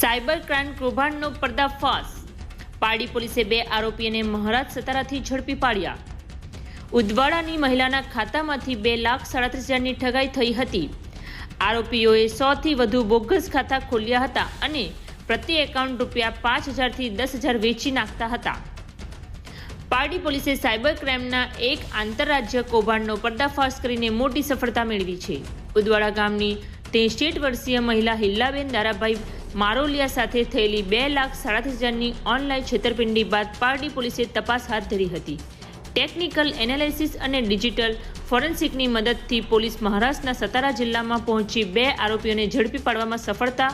Cyber crime કૌભાંડનો પર્દાફાશ. પારડી પોલીસે બે આરોપીને મહારાજ સતારાથી ઝડપી પાડ્યા. ઉદવાડાની મહિલાના ખાતામાંથી બે લાખ સાડત્રીસ હજારની ઠગાઈ થઈ હતી. આરોપીઓએ સોથી વધુ બોગસ ખાતા ખોલ્યા હતા અને પ્રતિ એકાઉન્ટ રૂપિયા પાંચ હજારથી દસ હજાર વેચી નાખતા હતા. પારડી પોલીસે સાયબર ક્રાઇમના એક આંતરરાજ્ય કૌભાંડનો પર્દાફાશ કરીને મોટી સફળતા મેળવી છે. ઉદવાડા ગામની તેસઠ વર્ષીય મહિલા હિલ્લાબેન દારાભાઈ મારોલિયા સાથે થયેલી બે લાખ સાડત્રીસ હજારની ઓનલાઈન છેતરપિંડી બાદ પારડી પોલીસે તપાસ હાથ ધરી હતી. ટેકનિકલ એનાલિસિસ અને ડિજિટલ ફોરેન્સિકની મદદથી પોલીસ મહારાષ્ટ્રના સતારા જિલ્લામાં પહોંચી બે આરોપીઓને ઝડપી પાડવામાં સફળતા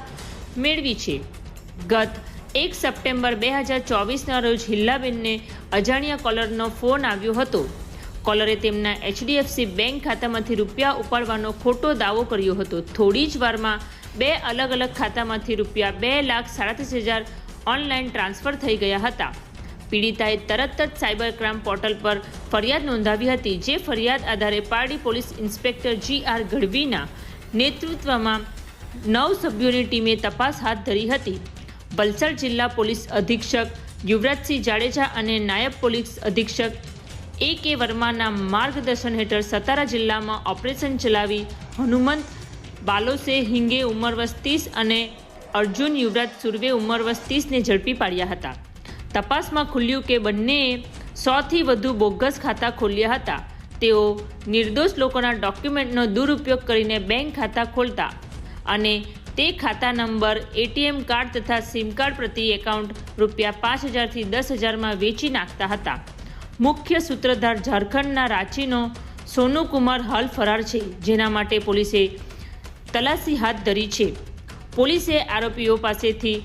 મેળવી છે. ગત એક સપ્ટેમ્બર બે હજાર ચોવીસના રોજ હિલ્લાબેનને અજાણ્યા કોલરનો ફોન આવ્યો હતો. કોલરે તેમના એચડીએફસી બેંક ખાતામાંથી રૂપિયા ઉપાડવાનો ખોટો દાવો કર્યો હતો. થોડી જ વારમાં બે અલગ અલગ ખાતામાંથી રૂપિયા બે લાખ સાડત્રીસ હજાર ઓનલાઈન ટ્રાન્સફર થઈ ગયા હતા. પીડિતાએ તરત જ સાયબર ક્રાઇમ પોર્ટલ પર ફરિયાદ નોંધાવી હતી, જે ફરિયાદ આધારે Pardi police inspector G R ગઢવીના નેતૃત્વમાં નવ સભ્યોની ટીમે તપાસ હાથ ધરી હતી. વલસાડ જિલ્લા પોલીસ અધિક્ષક યુવરાજસિંહ જાડેજા અને નાયબ પોલીસ અધિક્ષક એ કે વર્માના માર્ગદર્શન હેઠળ સતારા જિલ્લામાં ઓપરેશન ચલાવી હનુમંત બાલોસે હિંગે ઉંમર વર્ષ ત્રીસ અને અર્જુન યુવરાજ સુરવે ઉંમર વર્ષ ત્રીસને ઝડપી પાડ્યા હતા. તપાસમાં ખુલ્યું કે બંનેએ સોથી વધુ બોગસ ખાતા ખોલ્યા હતા. તેઓ નિર્દોષ લોકોના ડોક્યુમેન્ટનો દુરુપયોગ કરીને બેંક ખાતા ખોલતા અને તે ખાતા નંબર, એટીએમ કાર્ડ તથા સિમ કાર્ડ પ્રતિ એકાઉન્ટ રૂપિયા પાંચ હજારથી દસ હજારમાં વેચી નાખતા હતા. મુખ્ય સૂત્રધાર ઝારખંડના રાંચીનો સોનુકુમાર હાલ ફરાર છે. જેના માટે પોલીસે તલાશી હાથ ધરી છે. પોલીસે આરોપીઓ પાસેથી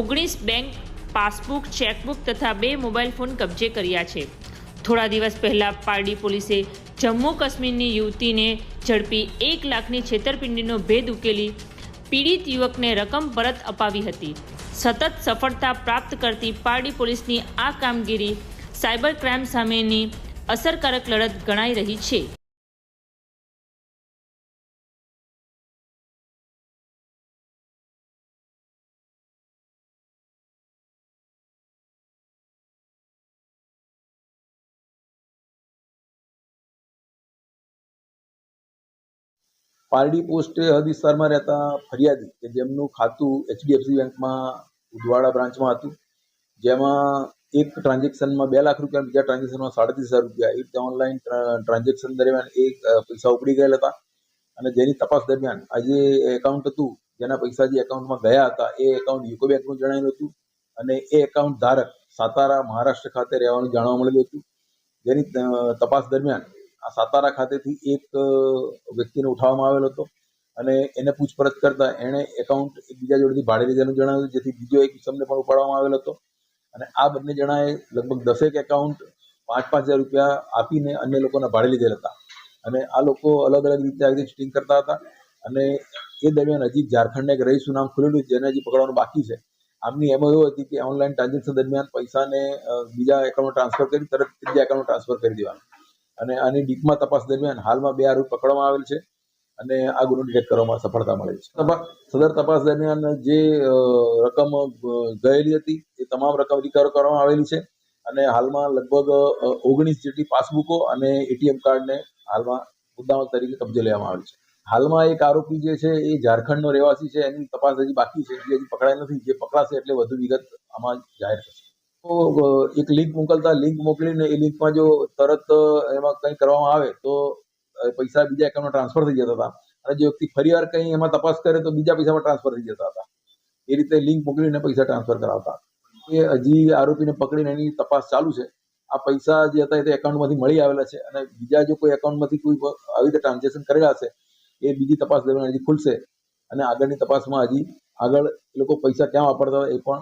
ઓગણીસ બેંક પાસબુક, ચેકબુક તથા બે મોબાઈલ ફોન કબજે કર્યા છે. થોડા દિવસ પહેલાં પારડી પોલીસે જમ્મુ કાશ્મીરની યુવતીને ઝડપી એક લાખની છેતરપિંડીનો ભેદ ઉકેલી પીડિત યુવકને રકમ પરત અપાવી હતી. સતત સફળતા પ્રાપ્ત કરતી પારડી પોલીસની આ કામગીરી સાયબર ક્રાઇમ સામેની અસરકારક લડત ગણાઈ રહી છે. પારડી પોસ્ટે હદ વિસ્તારમાં રહેતા ફરિયાદી કે જેમનું ખાતું એચડીએફસી બેંકમાં ઉદવાડા બ્રાન્ચમાં હતું, જેમાં એક ટ્રાન્ઝેક્શનમાં બે લાખ રૂપિયા, બીજા ટ્રાન્ઝેક્શનમાં સાડત્રીસ હજાર રૂપિયા. એ રીતે ઓનલાઈન ટ્રાન્ઝેક્શન દરમિયાન એક પૈસા ઉપડી ગયેલા હતા. અને જેની તપાસ દરમિયાન આ જે એકાઉન્ટ હતું, જેના પૈસા જે એકાઉન્ટમાં ગયા હતા, એ એકાઉન્ટ યુકો બેંકનું જણાયેલું હતું. અને એ એકાઉન્ટ ધારક સાતારા મહારાષ્ટ્ર ખાતે રહેવાનું જાણવા મળેલું હતું. જેની તપાસ દરમિયાન આ સાતારા ખાતેથી એક વ્યક્તિને ઉઠાવવામાં આવેલો હતો. અને એને પૂછપરછ કરતા એણે એકાઉન્ટ એકબીજા જોડેથી ભાડે લીધેલું જણાવ્યું, જેથી બીજો એક કિસમને પણ ઉપાડવામાં આવેલો હતો. અને આ બંને જણાએ લગભગ દસેક એકાઉન્ટ પાંચ પાંચ હજાર રૂપિયા આપીને અન્ય લોકોના ભાડે લીધેલ હતા. અને આ લોકો અલગ અલગ રીતે આ રીતે ચીટિંગ કરતા હતા. અને એ દરમિયાન હજી ઝારખંડને એક રહીશું નામ ખુલેલું છે, જેને હજી પકડવાનું બાકી છે. આમની એમ એવું હતી કે ઓનલાઈન ટ્રાન્ઝેક્શન દરમિયાન પૈસાને બીજા એકાઉન્ટમાં ટ્રાન્સફર કરી તરત ત્રીજા એકાઉન્ટમાં ટ્રાન્સફર કરી દેવાનું. અને આની ડીપમાં તપાસ દરમિયાન હાલમાં બે આરોપી પકડવામાં આવેલ છે. અને આ ગુનો ડિટેક્ટ કરવામાં સફળતા મળી છે. સદર તપાસ દરમિયાન જે રકમ ગયેલી હતી, એ તમામ રકમ રિકવર કરવામાં આવેલી છે. અને હાલમાં લગભગ ઓગણીસ જેટલી પાસબુકો અને એટીએમ કાર્ડને હાલમાં મુદ્દામાલ તરીકે કબજે લેવામાં આવેલ છે. હાલમાં એક આરોપી જે છે, એ ઝારખંડનો રહેવાસી છે. એની તપાસ હજી બાકી છે. જે હજી પકડાય નથી. જે પકડાશે એટલે વધુ વિગત આમાં જાહેર થશે. તો એક લિંક મોકલતા, લિંક મોકલીને એ લિંકમાં જો તરત એમાં કંઈ કરવામાં આવે તો પૈસા બીજા એકાઉન્ટમાં ટ્રાન્સફર થઈ જતા હતા. અને જે વ્યક્તિ ફરીવાર કંઈ એમાં તપાસ કરે તો બીજા પૈસામાં ટ્રાન્સફર થઈ જતા હતા. એ રીતે લિંક મોકલીને પૈસા ટ્રાન્સફર કરાવતા એ હજી આરોપીને પકડીને એની તપાસ ચાલુ છે. આ પૈસા જે હતા એ તો એકાઉન્ટમાંથી મળી આવેલા છે. અને બીજા જો કોઈ એકાઉન્ટમાંથી કોઈ આવી રીતે ટ્રાન્ઝેક્શન કરેલા હશે એ બીજી તપાસ દરમિયાન હજી ખુલશે. અને આગળની તપાસમાં હજી આગળ એ લોકો પૈસા ક્યાં વાપરતા હતા એ પણ